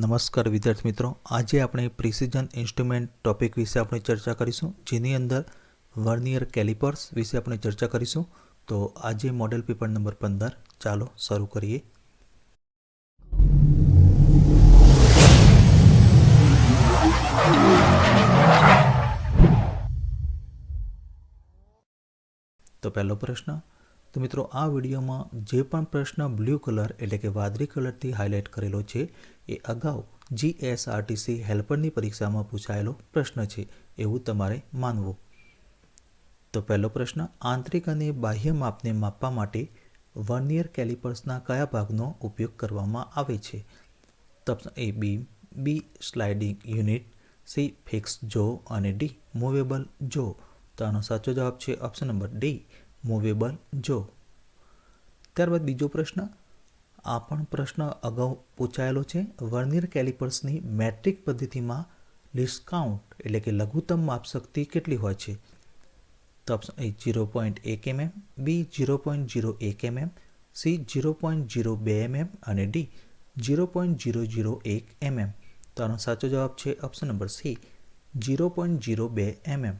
નમસ્કાર વિદ્યાર્થી મિત્રો. આજે આપણે પ્રિસિઝન ઇન્સ્ટ્રુમેન્ટ ટોપિક વિશે આપણે ચર્ચા કરીશું, જેની અંદર વર્નિયર કેલિપર્સ વિશે આપણે ચર્ચા કરીશું. તો આજે મોડેલ પેપર નંબર પંદર. ચાલો શરૂ કરીએ. તો પહેલો પ્રશ્ન તો મિત્રો, આ વિડીયોમાં જે પણ પ્રશ્ન બ્લુ કલર એટલે કે વાદળી કલરથી હાઇલાઇટ કરેલો છે, એ અગાઉ જીએસઆરટીસી હેલ્પરની પરીક્ષામાં પૂછાયેલો પ્રશ્ન છે, એવું તમારે માનવું. તો પહેલો પ્રશ્ન, આંતરિક અને બાહ્ય માપને માપવા માટે વર્નિયર કેલિપર્સના કયા ભાગનો ઉપયોગ કરવામાં આવે છે? તો A B B, sliding unit, C, fix જો અને ડી, મૂવેબલ જો. તો આનો સાચો જવાબ છે ઓપ્શન નંબર ડી મૂવેબલ જો. ત્યારબાદ બીજો પ્રશ્ન, આ પણ પ્રશ્ન અગાઉ પૂછાયેલો છે. વર્નિયર કેલિપર્સની મેટ્રિક પદ્ધતિમાં ડિસ્કાઉન્ટ એટલે કે લઘુત્તમ માપશક્તિ કેટલી હોય છે? તો ઓપ્શન એ જીરો પોઈન્ટ એક MM, B zero point zero એક MM, C zero point zero બે એમએમ અને D zero point zero zero એક એમએમ. તો આનો સાચો જવાબ છે option number C zero point zero બે એમએમ.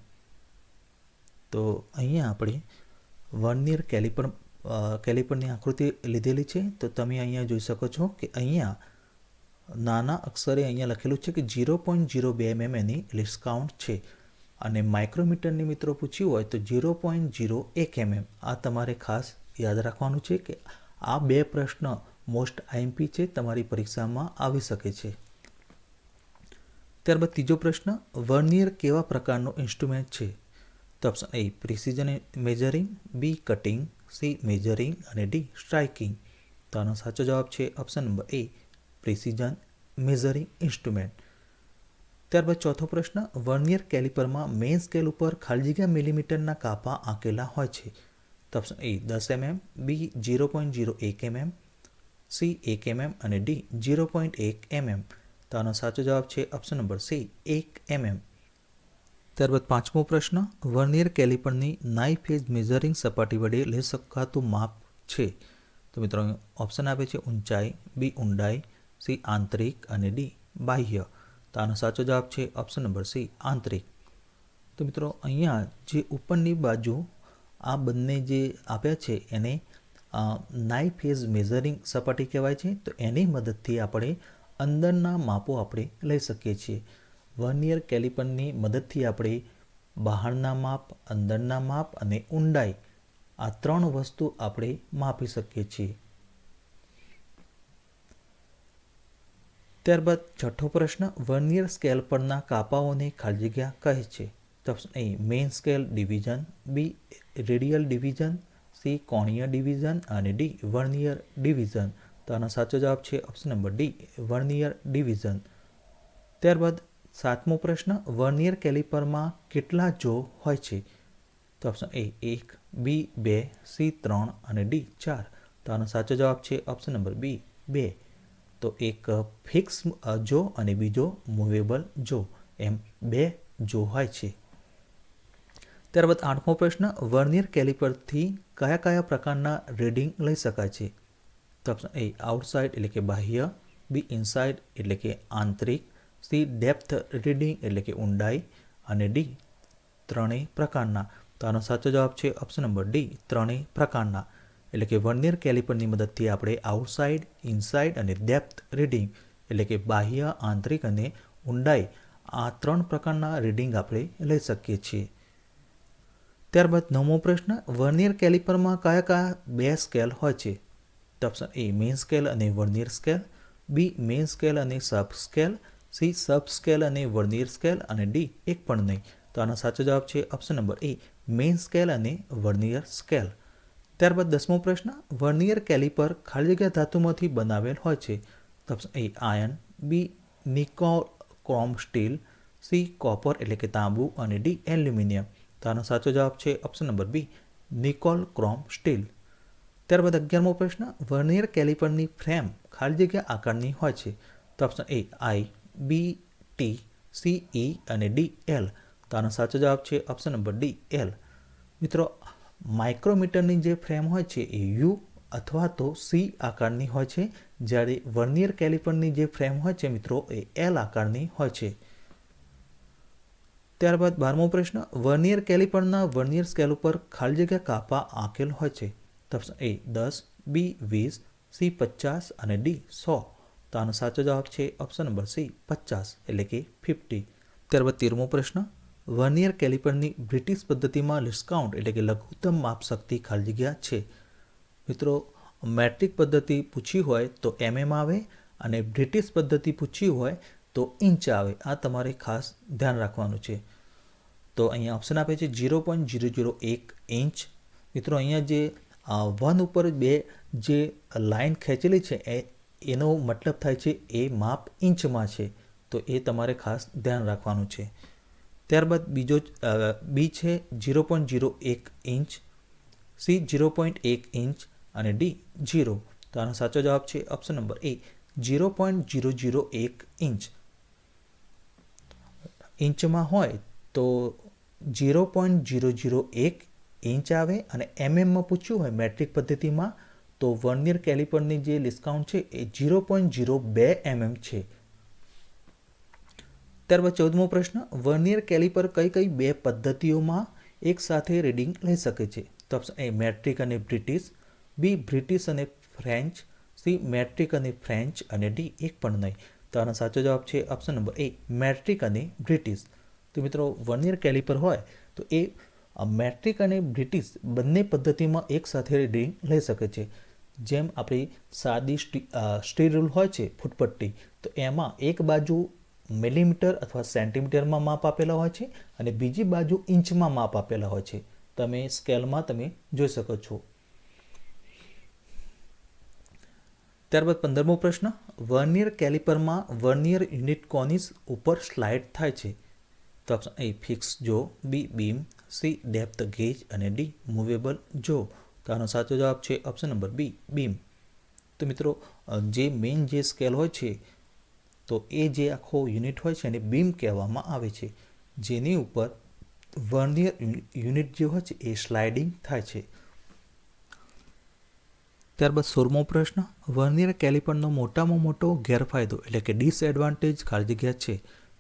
તો અહીંયા આપણે વર્નિયર કેલિપર કેલિપરની આકૃતિ લીધેલી છે. તો તમે અહીંયા જોઈ શકો છો કે અહીંયા નાના અક્ષરે અહીંયા લખેલું છે કે જીરો પોઈન્ટ ઝીરો બે એમએમ એની ડિસ્કાઉન્ટ છે. અને માઇક્રોમીટરની મિત્રો પૂછ્યું હોય તો જીરો પોઈન્ટ જીરો એક એમએમ આ તમારે ખાસ યાદ રાખવાનું છે કે આ બે પ્રશ્ન મોસ્ટ આઈએમપી છે, તમારી પરીક્ષામાં આવી શકે છે. ત્યારબાદ ત્રીજો પ્રશ્ન વર્નિયર કેવા પ્રકારનો ઇન્સ્ટ્રુમેન્ટ છે? તો option A precision measuring B cutting C measuring અને ડી સ્ટ્રાઇકિંગ તો આનો સાચો જવાબ છે option number A precision measuring instrument ત્યારબાદ ચોથો પ્રશ્ન, વર્નિયર કેલિપરમાં મેઇન સ્કેલ ઉપર ખાલી જગ્યા મિલીમીટરના કાપા આંકેલા હોય છે. તો ઓપ્શન એ દસ MM B zero point zero એક એમએમ સી એક એમએમ અને ડી જીરો પોઈન્ટ એક એમએમ તો આનો સાચો જવાબ છે ઓપ્શન નંબર સી એક એમએમ ત્યારબાદ પાંચમો પ્રશ્ન, વર્નિયર કેલિપરની નાઇફ એજ મેઝરિંગ સપાટી વડે લઈ શકાતું માપ છે. તો મિત્રો ઓપ્શન આપે છે ઊંચાઈ બી ઊંડાઈ સી આંતરિક અને ડી બાહ્ય. તો આનો સાચો જવાબ છે ઓપ્શન નંબર સી આંતરિક. તો મિત્રો, અહીંયા જે ઉપરની બાજુ આ બંને જે આપ્યા છે, એને નાઇફ એઝ મેઝરિંગ સપાટી કહેવાય છે. તો એની મદદથી આપણે અંદરના માપો આપણે લઈ શકીએ છીએ. વર્નિયર કેલિપરની મદદથી આપણે બહારના માપ, અંદરના માપ અને ઊંડાઈ આ ત્રણ વસ્તુ આપણે માપી શકીએ છીએ. ત્યારબાદ છઠ્ઠો પ્રશ્ન વર્નિયર સ્કેલ પરના કાપાઓને ખાલી જગ્યા કહે છે. Option A main scale division, B radial division, C કોણીય ડિવિઝન અને ડી વર્નિયર ડિવિઝન. તો આનો સાચો જવાબ છે option number D, vernier division. ત્યારબાદ સાતમો પ્રશ્ન, વર્નિયર કેલિપરમાં કેટલા જો હોય છે? તો ઓપ્શન એ એક બી બે સી ત્રણ અને ડી ચાર. તો આનો સાચો જવાબ છે ઓપ્શન નંબર બી બે. તો એક ફિક્સ જો અને બીજો મૂવેબલ જો. એમ બે જો હોય છે. ત્યારબાદ આઠમો પ્રશ્ન, વર્નિયર કેલિપરથી કયા કયા પ્રકારના રીડિંગ લઈ શકાય છે? તો ઓપ્શન એ આઉટસાઇડ એટલે કે બાહ્ય. બી ઇનસાઇડ એટલે કે આંતરિક. સી ડેપ્થ રીડિંગ એટલે કે ઊંડાઈ અને ડી ત્રણેય પ્રકારના. તો આનો સાચો જવાબ છે ઓપ્શન નંબર ડી, ત્રણેય પ્રકારના. એટલે કે વર્નિયર કેલિપરની મદદથી આપણે આઉટસાઇડ ઇનસાઇડ અને ડેપ્થ રીડિંગ એટલે કે બાહ્ય, આંતરિક અને ઊંડાઈ આ ત્રણ પ્રકારના રીડિંગ આપણે લઈ શકીએ છીએ. ત્યારબાદ નવમો પ્રશ્ન, વર્નિયર કેલિપરમાં કયા કયા બે સ્કેલ હોય છે? તો ઓપ્શન એ મેઇન સ્કેલ અને vernier scale B main scale અને sub scale C sub scale અને વર્નિયર સ્કેલ અને ડી એક પણ નહીં. તો આનો સાચો જવાબ છે option number A main scale અને વર્નિયર સ્કેલ ત્યારબાદ દસમો પ્રશ્ન, વર્નિયર કેલિપર ખાલી જગ્યા ધાતુમાંથી બનાવેલ હોય છે. તો option A iron B nickel chrome steel C copper એટલે કે તાંબુ અને ડી એલ્યુમિનિયમ તો આનો સાચો જવાબ છે option number B nickel chrome steel ત્યારબાદ અગિયારમો પ્રશ્ન, વર્નિયર કેલિપરની ફ્રેમ ખાલી જગ્યા આકારની હોય છે. તો option A I B, T, C, E અને ડી, એલ. તો આનો સાચો જવાબ છે ઓપ્શન નંબર ડી, એલ. મિત્રો માઇક્રોમીટરની જે ફ્રેમ હોય છે એ યુ અથવા તો સી આકારની હોય છે. જ્યારે વર્નિયર કેલિપરની જે ફ્રેમ હોય છે મિત્રો એ એલ આકારની હોય છે. ત્યારબાદ બારમો પ્રશ્ન, વર્નિયર કેલિપરના વર્નિયર સ્કેલ ઉપર ખાલી જગ્યા કાપા આંકેલ હોય છે. એ દસ બી વીસ સી પચાસ અને ડી સો. તો આનો સાચો જવાબ છે ઓપ્શન નંબર સી, પચાસ, એટલે કે ફિફ્ટી ત્યારબાદ તેરમો પ્રશ્ન, વર્નિયર કેલિપરની બ્રિટિશ પદ્ધતિમાં ડિસ્કાઉન્ટ એટલે કે લઘુત્તમ માપ શક્તિ ખાલી જગ્યા છે. મિત્રો, મેટ્રિક પદ્ધતિ પૂછી હોય તો એમએમ આવે અને બ્રિટિશ પદ્ધતિ પૂછી હોય તો ઇંચ આવે. આ તમારે ખાસ ધ્યાન રાખવાનું છે. તો અહીંયા ઓપ્શન આપે છે ઝીરો પોઈન્ટ ઝીરો ઝીરો એક ઇંચ. મિત્રો, અહીંયા જે વન ઉપર બે જે લાઈન ખેંચેલી છે, એ એનો મતલબ થાય છે એ માપ ઇંચમાં છે, તો એ તમારે ખાસ ધ્યાન રાખવાનું છે. ત્યારબાદ બીજો બી છે ઝીરો પોઈન્ટ ઝીરો એક ઇંચ, સી ઝીરો પોઈન્ટ એક ઇંચ અને ડી ઝીરો. તો આનો સાચો જવાબ છે option number A, zero point zero zero એક ઇંચ. ઇંચમાં હોય તો ઝીરો પોઈન્ટ ઝીરો ઝીરો એક ઇંચ આવે અને એમએમમાં પૂછ્યું હોય મેટ્રિક પદ્ધતિમાં તો વર્નિયર કેલિપરની જે ડિસ્કાઉન્ટ છે એ ઝીરો પોઈન્ટ ઝીરો બે એમએમ છે. ત્યારબાદ ચૌદમો પ્રશ્ન, વર્નિયર કેલિપર કઈ કઈ બે પદ્ધતિઓમાં એકસાથે રીડિંગ લઈ શકે છે? તો ઓપ્શન એ મેટ્રિક અને બ્રિટિશ. બી બ્રિટિશ અને ફ્રેન્ચ. સી મેટ્રિક અને ફ્રેન્ચ અને ડી એક પણ નહીં. તો આનો સાચો જવાબ છે ઓપ્શન નંબર એ મેટ્રિક અને બ્રિટિશ. તો મિત્રો, વર્નિયર કેલિપર હોય તો એ, મેટ્રિક અને બ્રિટિશ બંને પદ્ધતિમાં એકસાથે રીડિંગ લઈ શકે છે. જેમ આપણી સાદી સ્ટીલ રૂલ હોય છે, ફૂટપટ્ટી, તો એમાં એક બાજુ મિલીમીટર અથવા સેન્ટીમીટરમાં માપ આપેલા હોય છે અને બીજી બાજુ ઇંચમાં માપ આપેલા હોય છે. તમે સ્કેલમાં તમે જોઈ શકો છો. ત્યારબાદ પંદરમો પ્રશ્ન. વર્નિયર કેલિપરમાં વર્નિયર યુનિટ કોનિસ ઉપર સ્લાઇડ થાય છે. તો A fix jaw. B beam C depth gauge અને ડી મૂવેબલ જો. તો આનો સાચો જવાબ છે ઓપ્શન નંબર બી બીમ તો મિત્રો જે મેઇન જે સ્કેલ હોય છે, તો એ જે આખો યુનિટ હોય છે એને બીમ કહેવામાં આવે છે. જેની ઉપર વર્નિયર યુનિટ જે હોય છે એ સ્લાઇડિંગ થાય છે. ત્યારબાદ સોળમો પ્રશ્ન, વર્નિયર કેલિપરનો મોટામાં મોટો ગેરફાયદો એટલે કે ડિસએડવાન્ટેજ ખાલી જગ્યા છે.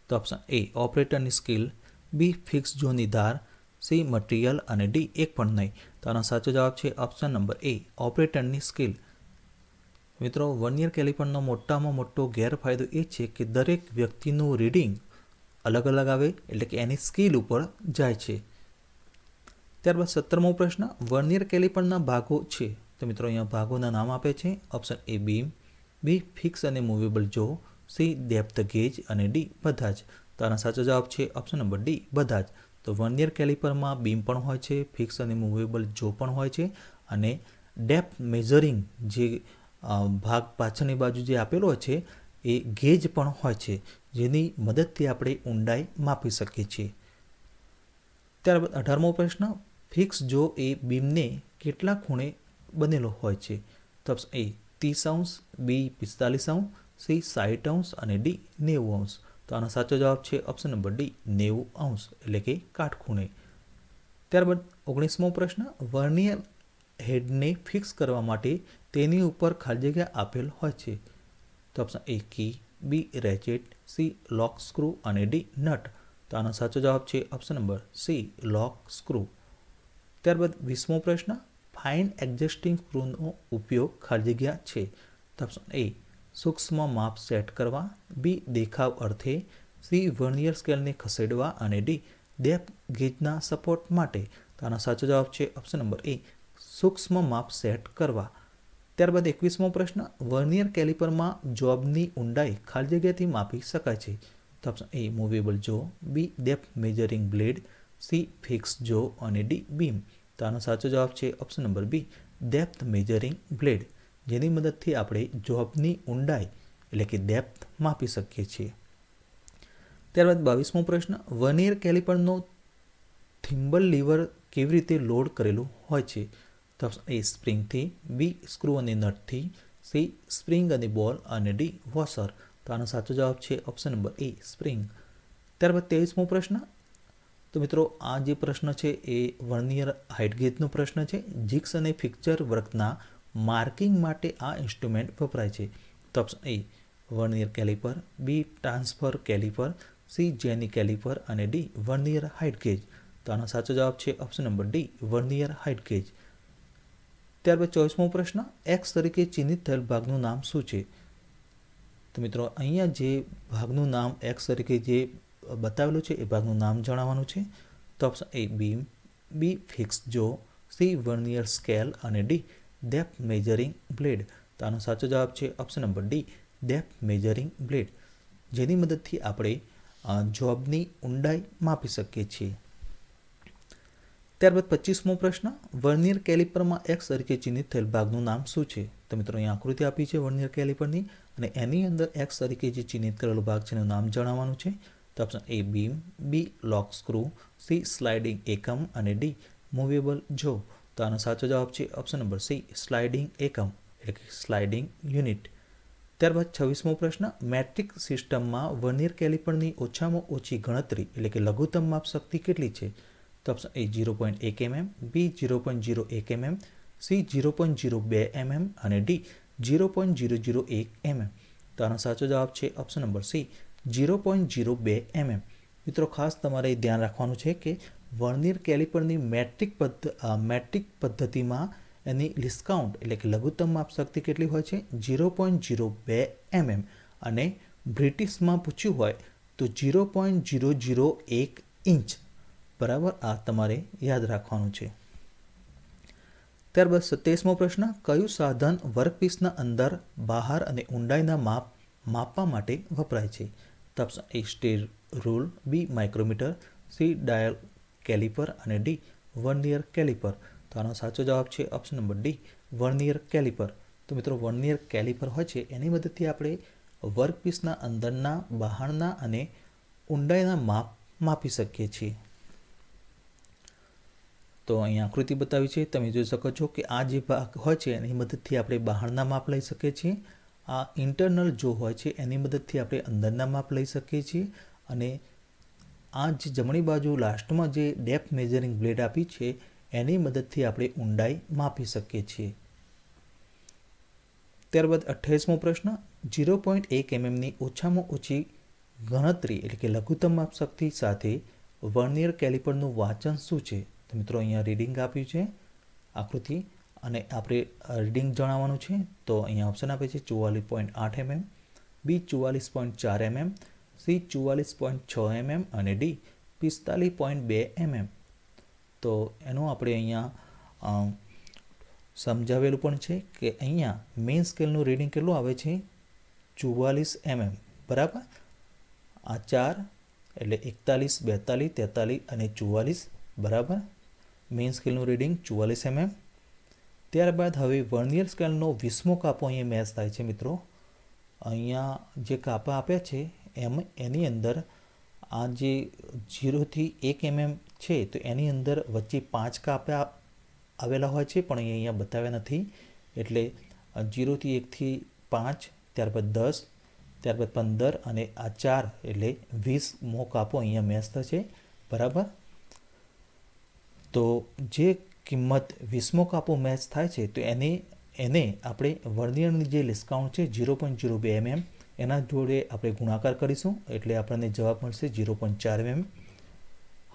તો ઓપ્શન એ ઓપરેટરની સ્કિલ બી ફિક્સ ઝોનની ધાર. સી મટીરિયલ અને ડી એક પણ નહીં. તો આનો સાચો જવાબ છે ઓપ્શન નંબર એ, ઓપરેટરની સ્કિલ. મિત્રો, વર્નિયર કેલિપરનો મોટામાં મોટો ગેરફાયદો એ છે કે દરેક વ્યક્તિનું રીડિંગ અલગ અલગ આવે, એટલે કે એની સ્કિલ ઉપર જાય છે. ત્યારબાદ સત્તરમો પ્રશ્ન, વર્નિયર કેલિપરના ભાગો છે. તો મિત્રો, અહીંયા ભાગોના નામ આપે છે. Option A beam B fix અને movable jaw, C depth gauge અને ડી બધા જ. તો આનો સાચો જવાબ છે ઓપ્શન નંબર ડી બધા જ. તો વર્નિયર કેલિપરમાં બીમ પણ હોય છે ફિક્સ અને મૂવેબલ જો પણ હોય છે અને ડેપ્થ મેઝરિંગ જે ભાગ પાછળની બાજુ જે આપેલો છે એ ગેજ પણ હોય છે, જેની મદદથી આપણે ઊંડાઈ માપી શકીએ છીએ. ત્યારબાદ અઢારમો પ્રશ્ન ફિક્સ જો એ બીમને કેટલા ખૂણે બનેલો હોય છે? તો એ ત્રીસ અંશ બી પિસ્તાલીસ અંશ સી સાઠ અંશ અને ડી નેવું અંશ. તો આનો સાચો જવાબ છે ઓપ્શન નંબર ડી નેવું અંશ, એટલે કે કાટખૂણે. ત્યારબાદ ઓગણીસમો પ્રશ્ન, વર્નિયર હેડને ફિક્સ કરવા માટે તેની ઉપર ખાલી જગ્યા આપેલ હોય છે. તો option A key B ratchet C lock screw અને ડી નટ તો આનો સાચો જવાબ છે option number C lock screw ત્યારબાદ વીસમો પ્રશ્ન ફાઇન એડજસ્ટિંગ સ્ક્રૂનો ઉપયોગ ખાલી જગ્યા છે. તો ઓપ્શન એ સૂક્ષ્મ માપ સેટ કરવા બી દેખાવ અર્થે સી વર્નિયર સ્કેલને ખસેડવા અને ડી ડેપ ગેજના સપોર્ટ માટે. તો આનો સાચો જવાબ છે ઓપ્શન નંબર એ સૂક્ષ્મ માપ સેટ કરવા. ત્યારબાદ એકવીસમો પ્રશ્ન, વર્નિયર કેલિપરમાં જોબની ઊંડાઈ ખાલી જગ્યાથી માપી શકાય છે. તો option A movable jaw B depth measuring blade C fix jaw અને ડી બીમ તો આનો સાચો જવાબ છે option number B depth measuring blade જેની મદદથી આપણે જોબની ઊંડાઈ એટલે કે ડેપ્થ માપી શકીએ છીએ. ત્યારબાદ બાવીસમો પ્રશ્ન વર્નિયર કેલિપરનો થિમ્બલ લીવર કેવી રીતે લોડ કરેલું હોય છે? તો એ સ્પ્રિંગથી બી સ્ક્રૂ અને નટથી સી સ્પ્રિંગ અને બોલ અને ડી વોશર તો આનો સાચો જવાબ છે ઓપ્શન નંબર એ સ્પ્રિંગ ત્યારબાદ ત્રેવીસમો પ્રશ્ન, તો મિત્રો આ જે પ્રશ્ન છે એ વર્નિયર હાઇટ ગેજનો પ્રશ્ન છે. જીક્સ અને ફિક્ચર વર્કના માર્કિંગ માટે આ ઇન્સ્ટ્રુમેન્ટ વપરાય છે. તો option A, vernier caliper, B, transfer caliper, C, jenny caliper અને ડી, વર્નિયર હાઇટ ગેજ. તો આનો સાચો જવાબ છે option number D, vernier height gauge. ત્યારબાદ ચોવીસમો પ્રશ્ન, એક્સ તરીકે ચિહ્નિત થયેલ ભાગનું નામ શું છે? તો મિત્રો, અહીંયા જે ભાગનું નામ એક્સ તરીકે જે બતાવેલું છે, એ ભાગનું નામ જણાવવાનું છે. તો option A, beam, B, fix jaw, C, vernier scale અને ડી ડેપ્થ મેજરિંગ બ્લેડ તો આનો સાચો જવાબ છે option number D depth measuring blade જેની મદદથી આપણે જોબની ઊંડાઈ માપી શકીએ છીએ. ત્યારબાદ પચીસમો પ્રશ્ન, વર્નિયર કેલિપરમાં એક્સ તરીકે ચિહ્નિત થયેલ ભાગનું નામ શું છે? તો મિત્રો અહીં આકૃતિ આપી છે વર્નિયર કેલિપરની અને એની અંદર એક્સ તરીકે જે ચિહ્નિત કરેલો ભાગ છે એનું નામ જણાવવાનું છે. તો option A beam B lock screw C sliding એકમ અને ડી મૂવેબલ જો. તો આનો સાચો જવાબ છે ઓપ્શન નંબર સી સ્લાઇડિંગ એકમ એટલે કે સ્લાઇડિંગ યુનિટ ત્યારબાદ છવ્વીસમો પ્રશ્ન મેટ્રિક સિસ્ટમમાં વનિયર કેલિપરની ઓછામાં ઓછી ગણતરી એટલે કે લઘુત્તમ માપ શક્તિ કેટલી છે? તો ઓપ્શન એ જીરો પોઈન્ટ એક MM B zero point zero એક MM C zero point zero બે એમએમ અને D zero point zero zero એક એમએમ તો આનો સાચો જવાબ છે option number C zero point zero બે એમએમ મિત્રો, ખાસ તમારે ધ્યાન રાખવાનું છે કે વર્નિયર કેલિપરની મેટ્રિક પદ્ધ મેટ્રિક પદ્ધતિમાં એની ડિસ્કાઉન્ટ એટલે કે લઘુત્તમ માપશક્તિ કેટલી હોય છે? જીરો પોઈન્ટ ઝીરો બે એમએમ. અને બ્રિટિશમાં પૂછ્યું હોય તો ઝીરો પોઈન્ટ જીરો જીરો એક ઇંચ. બરાબર? આ તમારે યાદ રાખવાનું છે. ત્યારબાદ સત્યાવીસમો પ્રશ્ન, કયું સાધન વર્કપીસના અંદર બહાર અને ઊંડાઈના માપ, માપવા માટે વપરાય છે? તો option A steel, rule, B, micrometer, C, dial caliper અને ડી વર્નિયર કેલિપર. તો આનો સાચો જવાબ છે option number D vernier caliper. તો મિત્રો વર્નિયર કેલિપર હોય છે, એની મદદથી આપણે વર્કપીસના અંદરના, બહારના અને ઊંડાઈના માપ માપી શકીએ છીએ. તો અહીં આકૃતિ બતાવી છે, તમે જોઈ શકો છો કે આ જે ભાગ હોય છે, એની મદદથી આપણે બહારના માપ લઈ શકીએ છીએ. આ ઇન્ટરનલ જો હોય છે, એની મદદથી આપણે અંદરના માપ લઈ શકીએ છીએ અને આ જે જમણી બાજુ લાસ્ટમાં જે ડેપ્થ મેઝરિંગ બ્લેડ આપી છે, એની મદદથી આપણે ઊંડાઈ માપી શકીએ છીએ. ત્યારબાદ અઠ્યાવીસમો પ્રશ્ન જીરો પોઈન્ટ એક એમએમની ઓછામાં ઓછી ગણતરી એટલે કે લઘુત્તમ માપ શક્તિ સાથે વર્નિયર કેલિપરનું વાંચન શું છે? તો મિત્રો, અહીંયા રીડિંગ આપ્યું છે, આકૃતિ, અને આપણે રીડિંગ જણાવવાનું છે, તો અહીંયા ઓપ્શન આપે છે ચુવાલીસ પોઈન્ટ આઠ એમએમ બી ચુવાલીસ પોઈન્ટ ચાર એમએમ સી ચુવાલીસ પોઈન્ટ છ એમએમ અને ડી પિસ્તાલીસ પોઈન્ટ બે એમએમ તો એનું આપણે અહીંયા સમજાવેલું પણ છે કે અહીંયા મેઇન સ્કેલનું રીડિંગ કેટલું આવે છે? ચુવાલીસ એમએમ બરાબર? આ ચાર એટલે એકતાલીસ, બેતાલીસ, તેતાલીસ અને ચુવાલીસ. બરાબર? મેઇન સ્કેલનું રીડિંગ ચુવાલીસ એમએમ ત્યારબાદ હવે વર્નિયર સ્કેલનો વીસમો કાપો અહીંયા મેચ થાય છે મિત્રો. અહીંયા જે કાપા આપ્યા છે એમ એની અંદર આ જે જીરોથી એક એમએમ છે, તો એની અંદર વચ્ચે પાંચ કાપા આવેલા હોય છે, પણ એ અહીંયા બતાવ્યા નથી. એટલે જીરોથી એકથી પાંચ, ત્યારબાદ દસ, ત્યારબાદ પંદર અને આ ચાર, એટલે વીસ મો કાપો અહીંયા મેચ થશે બરાબર? તો જે કિંમત વીસમો કાપો મેચ થાય છે, તો એને એને આપણે વર્નિયરની જે ડિસ્કાઉન્ટ છે ઝીરો પોઈન્ટ ઝીરો બે એમએમ એના જોડે આપણે ગુણાકાર કરીશું, એટલે આપણને જવાબ મળશે ઝીરો પોઈન્ટ ચાર એમ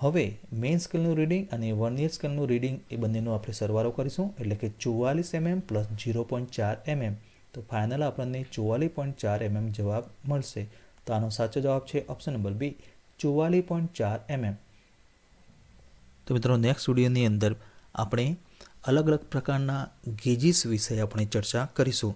હવે મેઇન સ્કેલનું રીડિંગ અને વર્નિયર સ્કેલનું રીડિંગ એ બંનેનો આપણે સરવાળો કરીશું, એટલે કે ચુવાલીસ એમએમ પ્લસ ઝીરો પોઈન્ટ ચાર એમએમ તો ફાઇનલ આપણને ચુવાલીસ પોઈન્ટ ચાર એમએમ જવાબ મળશે. તો આનો સાચો જવાબ છે ઓપ્શન નંબર બી, ચુવાલીસ પોઈન્ટ ચાર એમએમ તો મિત્રો નેક્સ્ટ વિડીયોની અંદર આપણે અલગ અલગ પ્રકારના ગેજીસ વિશે આપણે ચર્ચા કરીશું.